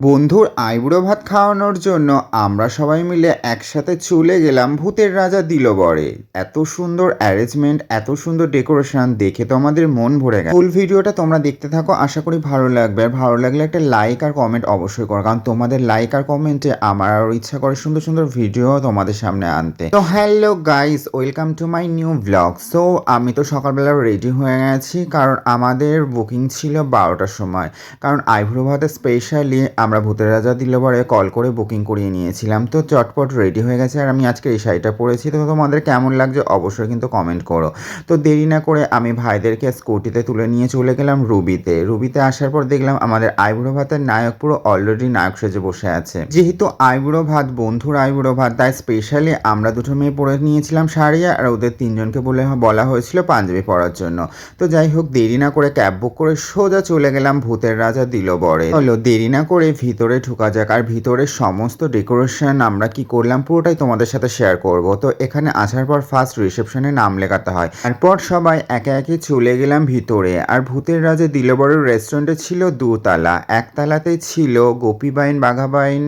বন্ধুর আইবুড়ো ভাত খাওয়ানোর জন্য আমরা সবাই মিলে একসাথে চলে গেলাম ভূতের রাজা দিলবরে। এত সুন্দর অ্যারেঞ্জমেন্ট এত সুন্দর ডেকোরেশন দেখে তো আমাদের মন ভরে গেছে। ফুল ভিডিওটা তোমরা দেখতে থাকো, আশা করি ভালো লাগবে। আর ভালো লাগলে একটা লাইক আর কমেন্ট অবশ্যই করো, কারণ তোমাদের লাইক আর কমেন্টে আমার আরও ইচ্ছা করে সুন্দর সুন্দর ভিডিও তোমাদের সামনে আনতে। তো hello guys welcome to my new blog so আমি তো সকালবেলা রেডি হয়ে গেছি, কারণ আমাদের বুকিং ছিল বারোটার সময়। কারণ আইভ্রো ভাতে স্পেশালি আমরা ভূতের রাজা দিলবরে কল করে বুকিং করিয়ে নিয়েছিলাম। তো চটপট রেডি হয়ে গেছে আর আমি আজকে এই শাড়িটা পরেছি। তো তোমাদের কেমন লাগছে অবশ্যই কিন্তু কমেন্ট করো। তো দেরি না করে আমি ভাইদেরকে স্কুটিতে তুলে নিয়ে চলে গেলাম রুবিতে। রুবিতে আসার পর দেখলাম আমাদের আইবুড়ো ভাতের নায়ক পুরো অলরেডি নায়ক সেজে বসে আছে। যেহেতু আইবুড়ো ভাত, বন্ধুর আইবুড়ো ভাত, তাই স্পেশালি আমরা দুটো মেয়ে পরে নিয়েছিলাম শাড়ি আর ওদের তিনজনকে বলে বলা হয়েছিল পাঞ্জাবি পরার জন্য। তো যাই হোক, দেরি না করে ক্যাব বুক করে সোজা চলে গেলাম ভূতের রাজা দিলবরে হলো, দেরি না করে ভিতরে ঢোকা যাক আর ভিতরে সমস্ত ডেকোরেশন আমরা কি করলাম পুরোটাই তোমাদের সাথে শেয়ার করব। তো এখানে আসার পর ফার্স্ট রিসেপশনে নাম লেখাতে হয়। তারপর সবাই একে একে চলে গেলাম ভিতরে। আর ভূতের রাজা দিলবরের রেস্টুরেন্টে ছিল দুতলা। একতলাতে ছিল গোপীবাইন বাঘাবাইন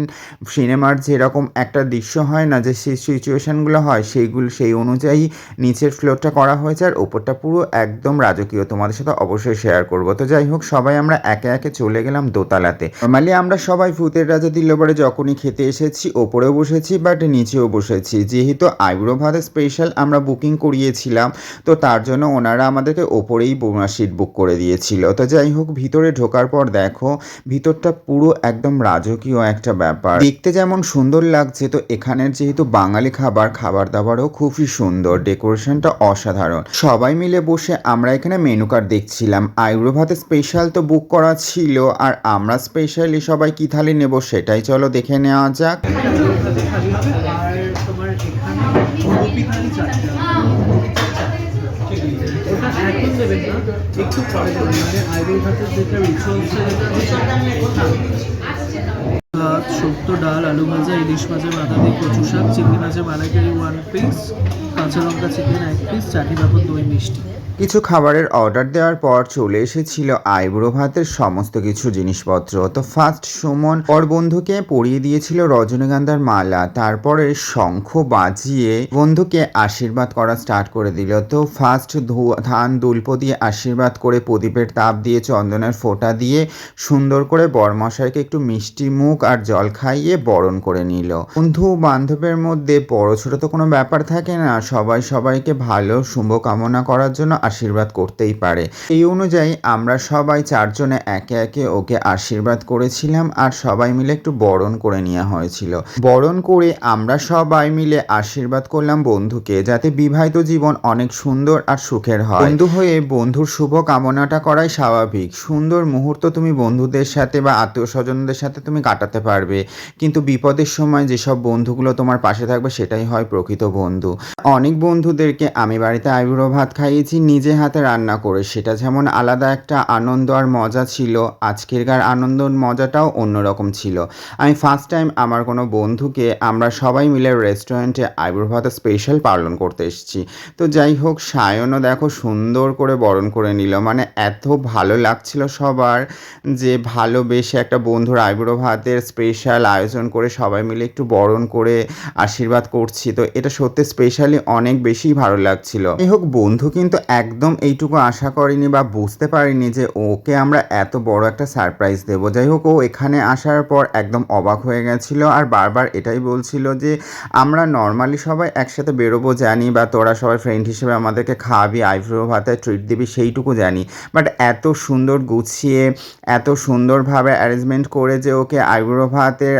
সিনেমার যেরকম একটা দৃশ্য হয় না যে সেই সিচুয়েশনগুলো হয়, সেইগুলো, সেই অনুযায়ী নিচের ফ্লোরটা করা হয়েছে আর ওপরটা পুরো একদম রাজকীয়। তোমাদের সাথে অবশ্যই শেয়ার করব। তো যাই হোক, সবাই আমরা একে একে চলে গেলাম দোতলাতে। নর্মালি আমরা সবাই ভূতের রাজা দিল্লবারে যখনই খেতে এসেছি, ওপরেও বসেছি বাট নিচেও বসেছি। যেহেতু আইব্রো ভাতে স্পেশাল আমরা বুকিং করিয়েছিলাম, তো তার জন্য ওনারা আমাদেরকে ওপরেই সিট বুক করে দিয়েছিল। তো যাই হোক, ভিতরে ঢোকার পর দেখো, ভিতরটা পুরো একদম রাজকীয় একটা ব্যাপার। দেখতে যেমন সুন্দর লাগছে, তো এখানের যেহেতু বাঙালি খাবার খাবার দাবারও খুবই সুন্দর, ডেকোরেশনটা অসাধারণ। সবাই মিলে বসে আমরা এখানে মেনু কার্ড দেখছিলাম। আইব্রো ভাতে স্পেশাল তো বুক করা ছিল, আর আমরা স্পেশালি সবাই কি থালি নেব সেটাই চলো দেখে নেওয়া যাক। ভাত শুক্তো ডাল, আলু ভাজা, ইলিশ মাছের বাঁধাদি কচু শাক, চিংড়ি মাছের মালাইকারি ওয়ান পিস কাঁচা লঙ্কা চিকেন এক পিস চাটনি পাপড় দই মিষ্টি। কিছু খাবারের অর্ডার দেওয়ার পর চলে এসেছিল আইবুড়ো ভাতের সমস্ত কিছু জিনিসপত্র। তো ফার্স্ট সুমন ওর বন্ধুকে পরিয়ে দিয়েছিল রজনীগন্ধার মালা। তারপরে শঙ্খ বাজিয়ে বন্ধুকে আশীর্বাদ করা স্টার্ট করে দিল। তো ফার্স্ট ধান, দুল্প দিয়ে আশীর্বাদ করে প্রদীপের তাপ দিয়ে চন্দনের ফোঁটা দিয়ে সুন্দর করে বরমশাইকে একটু মিষ্টি মুখ আর জল খাইয়ে বরণ করে নিল। বন্ধু বান্ধবের মধ্যে বড় ছোট তো কোনো ব্যাপার থাকে না। সবাই সবাইকে ভালো, শুভ কামনা করার জন্য আশীর্বাদ করতেই পারে। এই অনুযায়ী আমরা সবাই চারজনে একে একে ওকে আশীর্বাদ করেছিলাম আর সবাই মিলে একটু বরণ করে নেওয়া হয়েছিল। বরণ করে আমরা সবাই মিলে আশীর্বাদ করলাম বন্ধুকে যাতে বিবাহিত জীবন অনেক সুন্দর আর সুখের হয়। বন্ধু হয়ে বন্ধুর শুভ কামনাটা করাই স্বাভাবিক। সুন্দর মুহূর্ত তুমি বন্ধুদের সাথে বা আত্মীয় স্বজনদের সাথে তুমি কাটাতে পারবে। কিন্তু বিপদের সময় যেসব বন্ধুগুলো তোমার পাশে থাকবে সেটাই হয় প্রকৃত বন্ধু। অনেক বন্ধুদেরকে আমি বাড়িতে আইবুড়ো ভাত খাইয়েছি নিজে হাতে রান্না করে, সেটা যেমন আলাদা একটা আনন্দ আর মজা ছিল, আজকেরকার আনন্দ মজাটাও অন্যরকম ছিল। আমি ফার্স্ট টাইম আমার কোনো বন্ধুকে, আমরা সবাই মিলে রেস্টুরেন্টে আইবুড়ো ভাত স্পেশাল পালন করতে এসেছি। তো যাই হোক, সায়নও দেখো সুন্দর করে বরণ করে নিল। মানে এত ভালো লাগছিল সবার যে ভালোবেসে একটা বন্ধুর আইবুড়ো ভাতের স্পেশাল আয়োজন করে সবাই মিলে একটু বরণ করে আশীর্বাদ করছি। তো এটা সত্যি স্পেশালি অনেক বেশি ভালো লাগছিল। যাই হোক, বন্ধু কিন্তু একদম এইটুকু আশা করিনি বা বুঝতে পারিনি যে ওকে আমরা এত বড় একটা সারপ্রাইজ দেবো। যাই হোক ও এখানে আসার পর একদম অবাক হয়ে গেছিল আর বারবার এটাই বলছিল যে, আমরা নর্মালি সবাই একসাথে বেরোবো জানি বা তোরা সবাই ফ্রেন্ড হিসেবে আমাদেরকে খাওয়াবি আইব্রো ভাতে ট্রিট দিবি, সেইটুকু জানি। বাট এত সুন্দর গুছিয়ে, এত সুন্দরভাবে অ্যারেঞ্জমেন্ট করে যে ওকে আইব্রো ভাতের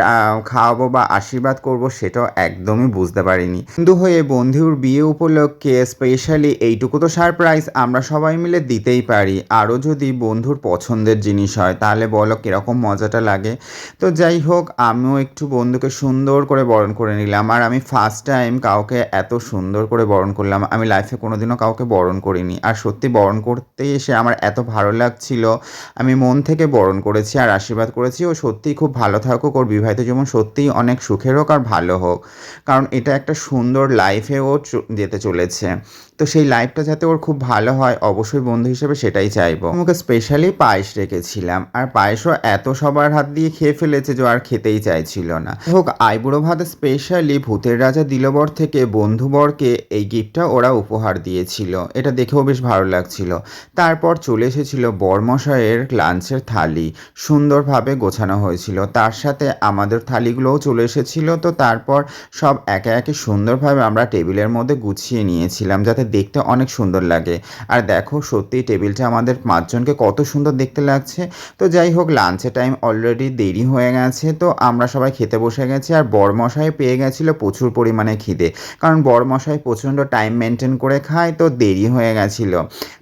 খাওয়াবো বা আশীর্বাদ করব, সেটাও একদমই বুঝতে পারিনি। বন্ধু হয়ে বন্ধুর বিয়ে উপলক্ষে স্পেশালি এইটুকু তো সারপ্রাইজ আমরা সবাই মিলে দিতেই পারি। আরও যদি বন্ধুর পছন্দের জিনিস হয়, তাহলে বলো কীরকম মজাটা লাগে। তো যাই হোক, আমিও একটু বন্ধুকে সুন্দর করে বরণ করে নিলাম। আর আমি ফার্স্ট টাইম কাউকে এত সুন্দর করে বরণ করলাম। আমি লাইফে কোনোদিনও কাউকে বরণ করিনি। আর সত্যি বরণ করতে এসে আমার এত ভালো লাগছিল। আমি মন থেকে বরণ করেছি, আর আশীর্বাদ করেছি। ও সত্যিই খুব ভালো থাকুক। ওর বিবাহিত জীবন সত্যিই অনেক সুখের হোক আর ভালো হোক। কারণ এটা একটা সুন্দর লাইফে ও চ- যেতে চলেছে। তো সেই লাইফটা যাতে ওর খুব ভালো হয়, অবশ্যই বন্ধু হিসেবে সেটাই চাইব। আমাকে স্পেশালি পায়েস রেখেছিলাম, আর পায়েসও এত সবার হাত দিয়ে খেয়ে ফেলেছে যে আর খেতেই চাইছিল না। হোক, আইবুড়ো ভাত স্পেশালি ভূতের রাজা দিলবর থেকে বন্ধুবরকে এই গিফটটা ওরা উপহার দিয়েছিল। এটা দেখেও বেশ ভালো লাগছিল। তারপর চলে এসেছিল বরমশাইয়ের লাঞ্চের থালি। সুন্দরভাবে গোছানো হয়েছিল। তার সাথে আমাদের থালিগুলোও চলে এসেছিল। তো তারপর সব একে একে সুন্দরভাবে আমরা টেবিলের মধ্যে গুছিয়ে নিয়েছিলাম, যাতে দেখতে অনেক সুন্দর লাগে। আর দেখো, সত্যি টেবিলটা আমাদের পাঁচজনকে কত সুন্দর দেখতে লাগছে। তো যাই হোক লাঞ্চের টাইম অলরেডি দেরি হয়ে গেছে, তো আমরা সবাই খেতে বসে গেছি। আর বরমশাই পেয়ে গেছিল প্রচুর পরিমাণে খিদে। কারণ বরমশাই প্রচণ্ড টাইম মেনটেন করে খায়, তো দেরি হয়ে গেছিল।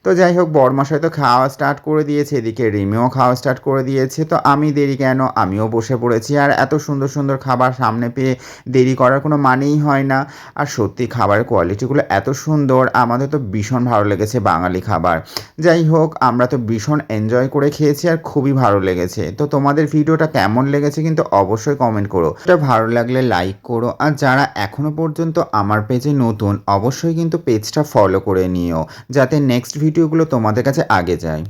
তো যাই হোক, বরমশাই তো খাওয়া স্টার্ট করে দিয়েছে, এদিকে রিমিও খাওয়া স্টার্ট করে দিয়েছে। তো আমি দেরি কেন? আমিও বসে পড়েছি। আর এত সুন্দর সুন্দর খাবার সামনে পেয়ে দেরি করার কোনো মানেই হয় না। আর সত্যি, খাবারের কোয়ালিটিগুলো এত সুন্দর। আমাদের তো ভীষণ ভালো লেগেছে বাঙালি খাবার। যাই হোক, আমরা তো ভীষণ এনজয় করে খেয়েছি আর খুবই ভালো লেগেছে। তো তোমাদের ভিডিওটা কেমন লেগেছে কিন্তু অবশ্যই কমেন্ট করো। এটা ভালো লাগলে লাইক করো। আর যারা এখনও পর্যন্ত আমার পেজে নতুন, অবশ্যই কিন্তু পেজটা ফলো করে নিও। যাতে নেক্সট ভিডিওগুলো তোমাদের কাছে আগে যায়।